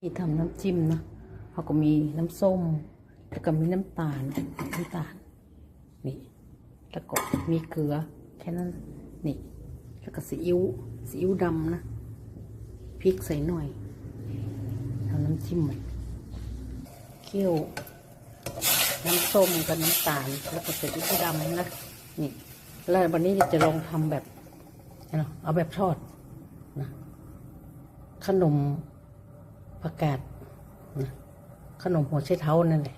ที่ทำน้ำจิ้มเนาะเขาก็มีน้ำส้ม แล้วก็มีน้ำตาลน้ำตาลนี่แล้วก็มีเกลือแค่นั้นนี่แล้วก็ซีอิ๊วซีอิ๊วดำนะพริกใส่หน่อยทำน้ำจิ้มมันเคี่ยวน้ำส้มกับน้ำตาล แล้วก็ใส่ซีอิ๊วดำนะนี่แล้ววันนี้จะลองทำแบบเอาแบบทอดนะขนม ผักกาดนะขนมหัวไชเท้านั่นแหละ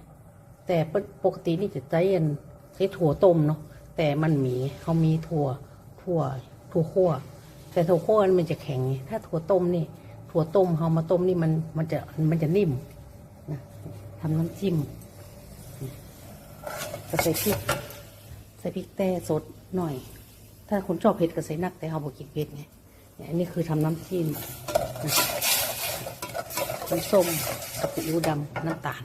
แต่ปกตินี่จะใช้อันใช้ถั่วต้มเนาะแต่มันมีเขามีถั่วถั่วถั่วคั่วแต่ถั่วคั่วมันจะแข็งไงถ้าถั่วต้มนี่ ถั่วต้มเขามาต้มนี่มันมันจะมันจะนิ่มนะทำน้ำจิ้มก็ใส่พริกใส่พริกแต่สดหน่อย ถ้าคนชอบเผ็ดก็ใส่นักแต่เขาบอกกินเผ็ดไงอันนี้คือทำน้ำจิ้ม นะน้ำส้มกับซีอิ๊วดำน้ำตาล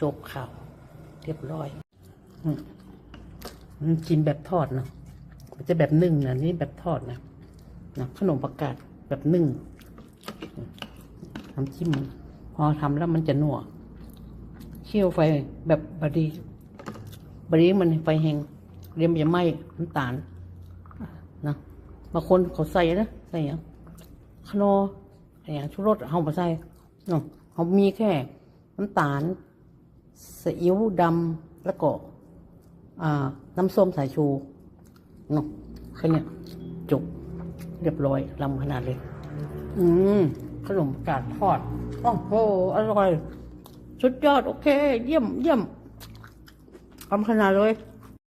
จบข่าวเรียบร้อยอืมน้ำจิ้มแบบทอดเนาะมันจะแบบนึ่งนะนี่แบบทอดนะนะขนมประกาศแบบนึ่งน้ำจิ้มพอทำแล้วมันจะนัวเคี่ยวไฟแบบบดีบดีมันไฟแห้งเรียมจะไหม้น้ำตาลนะบางคนเขาใส่นะใส่อย่างขนออย่างชูรสเอามาใส่ เนาะเขามีแค่น้ำตาลซีอิ๊วดำแล้วก็น้ำส้มสายชูเนาะแค่นี้จบเรียบร้อยลำขนาดเลย อืมขนมกาดทอดโอ้โหอร่อย สุดยอด โอเค เยี่ยมเยี่ยมทำขนาดเลย